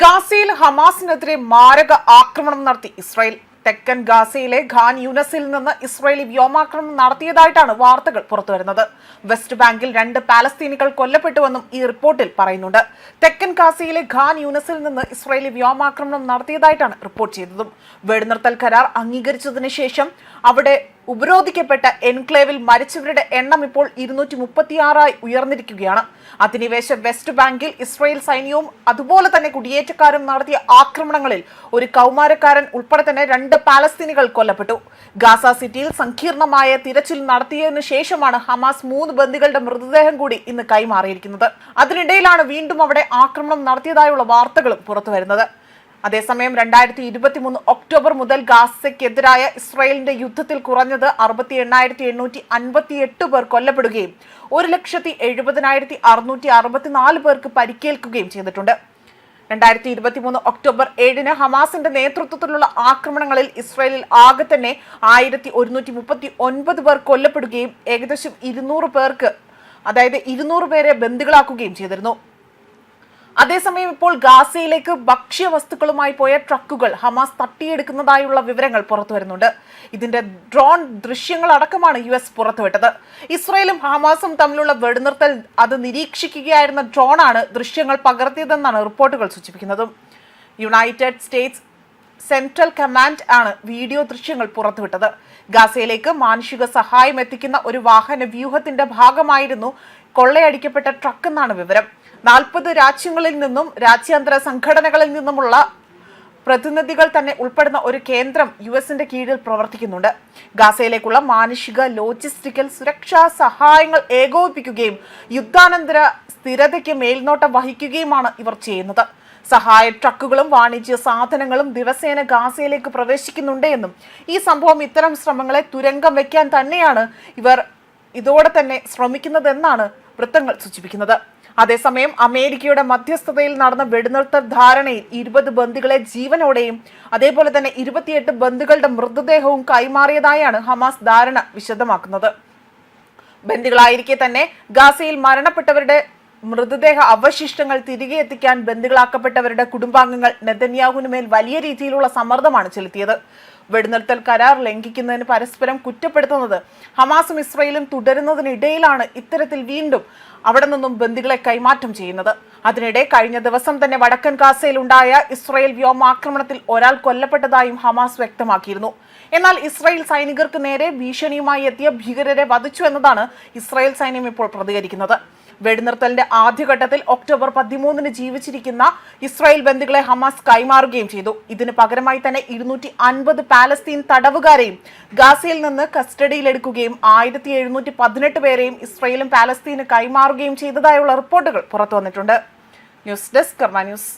ഗാസയിൽ ഹമാസിനെതിരെ മാരക ആക്രമണം നടത്തി. ഇസ്രായേൽ തെക്കൻ ഗാസയിലെ ഖാൻ യൂനസിൽ നിന്ന് ഇസ്രായേലി വ്യോമാക്രമണം നടത്തിയതായിട്ടാണ് വാർത്തകൾ പുറത്തുവരുന്നത്. വെസ്റ്റ് ബാങ്കിൽ രണ്ട് പാലസ്തീനികൾ കൊല്ലപ്പെട്ടുവെന്നും ഈ റിപ്പോർട്ടിൽ പറയുന്നുണ്ട്. തെക്കൻ ഗാസയിലെ ഖാൻ യൂനസിൽ നിന്ന് ഇസ്രായേലി വ്യോമാക്രമണം നടത്തിയതായിട്ടാണ് റിപ്പോർട്ട് ചെയ്തതും. വെടിനിർത്തൽ കരാർ അംഗീകരിച്ചതിന് ശേഷം അവിടെ ഉപരോധിക്കപ്പെട്ട എൻക്ലേവിൽ മരിച്ചവരുടെ എണ്ണം ഇപ്പോൾ ഇരുന്നൂറ്റി മുപ്പത്തിയാറായി ഉയർന്നിരിക്കുകയാണ്. അധിനിവേശ വെസ്റ്റ് ബാങ്കിൽ ഇസ്രായേൽ സൈന്യവും അതുപോലെ തന്നെ കുടിയേറ്റക്കാരും നടത്തിയ ആക്രമണങ്ങളിൽ ഒരു കൗമാരക്കാരൻ ഉൾപ്പെടെ തന്നെ രണ്ട് പാലസ്തീനികൾ കൊല്ലപ്പെട്ടു. ഗാസ സിറ്റിയിൽ സങ്കീർണമായ തിരച്ചിൽ നടത്തിയതിനു ശേഷമാണ് ഹമാസ് മൂന്ന് ബന്ദികളുടെ മൃതദേഹം കൂടി ഇന്ന് കൈമാറിയിരിക്കുന്നത്. അതിനിടയിലാണ് വീണ്ടും അവിടെ ആക്രമണം നടത്തിയതായുള്ള വാർത്തകളും പുറത്തുവരുന്നത്. അതേസമയം രണ്ടായിരത്തി ഇരുപത്തിമൂന്ന് ഒക്ടോബർ മുതൽ ഗാസയ്ക്കെതിരായ ഇസ്രായേലിന്റെ യുദ്ധത്തിൽ കുറഞ്ഞത് അറുപത്തി എണ്ണായിരത്തി എണ്ണൂറ്റി അൻപത്തി എട്ട് പേർ കൊല്ലപ്പെടുകയും ഒരു ലക്ഷത്തി എഴുപതിനായിരത്തി അറുന്നൂറ്റി അറുപത്തിനാല് പേർക്ക് പരിക്കേൽക്കുകയും ചെയ്തിട്ടുണ്ട്. രണ്ടായിരത്തി ഇരുപത്തിമൂന്ന് ഒക്ടോബർ ഏഴിന് ഹമാസിന്റെ നേതൃത്വത്തിലുള്ള ആക്രമണങ്ങളിൽ ഇസ്രായേലിൽ ആകെ തന്നെ ആയിരത്തി ഒരുന്നൂറ്റി മുപ്പത്തി ഒൻപത് പേർ കൊല്ലപ്പെടുകയും ഏകദേശം ഇരുന്നൂറ് പേർക്ക് അതായത് ഇരുന്നൂറ് പേരെ ബന്ദികളാക്കുകയും ചെയ്തിരുന്നു. അതേസമയം ഇപ്പോൾ ഗാസയിലേക്ക് ഭക്ഷ്യവസ്തുക്കളുമായി പോയ ട്രക്കുകൾ ഹമാസ് തട്ടിയെടുക്കുന്നതായുള്ള വിവരങ്ങൾ പുറത്തു വരുന്നുണ്ട്. ഇതിന്റെ ഡ്രോൺ ദൃശ്യങ്ങൾ അടക്കമാണ് യു എസ് പുറത്തുവിട്ടത്. ഇസ്രയേലും ഹമാസും തമ്മിലുള്ള വെടിനിർത്തൽ അത് നിരീക്ഷിക്കുകയായിരുന്ന ഡ്രോണാണ് ദൃശ്യങ്ങൾ പകർത്തിയതെന്നാണ് റിപ്പോർട്ടുകൾ സൂചിപ്പിക്കുന്നത്. യുണൈറ്റഡ് സ്റ്റേറ്റ്സ് സെൻട്രൽ കമാൻഡ് ആണ് വീഡിയോ ദൃശ്യങ്ങൾ പുറത്തുവിട്ടത്. ഗാസയിലേക്ക് മാനുഷിക സഹായം എത്തിക്കുന്ന ഒരു വാഹന വ്യൂഹത്തിന്റെ ഭാഗമായിരുന്നു കൊള്ളയടിക്കപ്പെട്ട ട്രക്ക് എന്നാണ് വിവരം. നാൽപ്പത് രാജ്യങ്ങളിൽ നിന്നും രാജ്യാന്തര സംഘടനകളിൽ നിന്നുമുള്ള പ്രതിനിധികൾ തന്നെ ഉൾപ്പെടുന്ന ഒരു കേന്ദ്രം യു എസിന്റെ കീഴിൽ പ്രവർത്തിക്കുന്നുണ്ട്. ഗാസയിലേക്കുള്ള മാനുഷിക ലോജിസ്റ്റിക്കൽ സുരക്ഷാ സഹായങ്ങൾ ഏകോപിപ്പിക്കുകയും യുദ്ധാനന്തര സ്ഥിരതയ്ക്ക് മേൽനോട്ടം വഹിക്കുകയുമാണ് ഇവർ ചെയ്യുന്നത്. സഹായ ട്രക്കുകളും വാണിജ്യ സാധനങ്ങളും ദിവസേന ഗാസയിലേക്ക് പ്രവേശിക്കുന്നുണ്ട് എന്നും ഈ സംഭവം ഇത്തരം ശ്രമങ്ങളെ തുരങ്കം വയ്ക്കാൻ തന്നെയാണ് ഇവർ ഇതോടെ തന്നെ ശ്രമിക്കുന്നതെന്നാണ് വൃത്തങ്ങൾ സൂചിപ്പിക്കുന്നത്. അതേസമയം അമേരിക്കയുടെ മധ്യസ്ഥതയിൽ നടന്ന വെടിനിർത്തൽ ധാരണയിൽ ഇരുപത് ബന്ദികളെ ജീവനോടെയും അതേപോലെ തന്നെ ഇരുപത്തിയെട്ട് ബന്ദികളുടെ മൃതദേഹവും കൈമാറിയതായാണ് ഹമാസ് ധാരണ വിശദമാക്കുന്നത്. ബന്ദികളായിരിക്കെ തന്നെ ഗാസയിൽ മരണപ്പെട്ടവരുടെ മൃതദേഹ അവശിഷ്ടങ്ങൾ തിരികെ എത്തിക്കാൻ ബന്ദികളാക്കപ്പെട്ടവരുടെ കുടുംബാംഗങ്ങൾ നെതന്യാഹുവിനുമേൽ വലിയ രീതിയിലുള്ള സമ്മർദ്ദമാണ് ചെലുത്തിയത്. വെടിനിർത്തൽ കരാർ ലംഘിക്കുന്നതിന് പരസ്പരം കുറ്റപ്പെടുത്തുന്നത് ഹമാസും ഇസ്രയേലും തുടരുന്നതിനിടയിലാണ് ഇത്തരത്തിൽ വീണ്ടും അവിടെ നിന്നും ബന്ദികളെ കൈമാറ്റം ചെയ്യുന്നത്. അതിനിടെ കഴിഞ്ഞ ദിവസം തന്നെ വടക്കൻ കാസയിൽ ഉണ്ടായ ഇസ്രയേൽ വ്യോമാക്രമണത്തിൽ ഒരാൾ കൊല്ലപ്പെട്ടതായും ഹമാസ് വ്യക്തമാക്കിയിരുന്നു. എന്നാൽ ഇസ്രായേൽ സൈനികർക്ക് നേരെ ഭീഷണിയുമായി എത്തിയ ഭീകരരെ വധിച്ചു എന്നതാണ് ഇസ്രായേൽ സൈന്യം ഇപ്പോൾ പ്രതികരിക്കുന്നത്. വെടിനിർത്തലിന്റെ ആദ്യഘട്ടത്തിൽ ഒക്ടോബർ പതിമൂന്നിന് ജീവിച്ചിരിക്കുന്ന ഇസ്രായേൽ ബന്ധുക്കളെ ഹമാസ് കൈമാറുകയും ചെയ്തു. ഇതിന് പകരമായി തന്നെ ഇരുന്നൂറ്റി അൻപത് പാലസ്തീൻ തടവുകാരെയും ഗാസയിൽ നിന്ന് കസ്റ്റഡിയിലെടുക്കുകയും ആയിരത്തി എഴുന്നൂറ്റി പതിനെട്ട് പേരെയും ഇസ്രായേലും പാലസ്തീന് കൈമാറുകയും ചെയ്തതായുള്ള റിപ്പോർട്ടുകൾ പുറത്തു വന്നിട്ടുണ്ട്. News desk Karma News.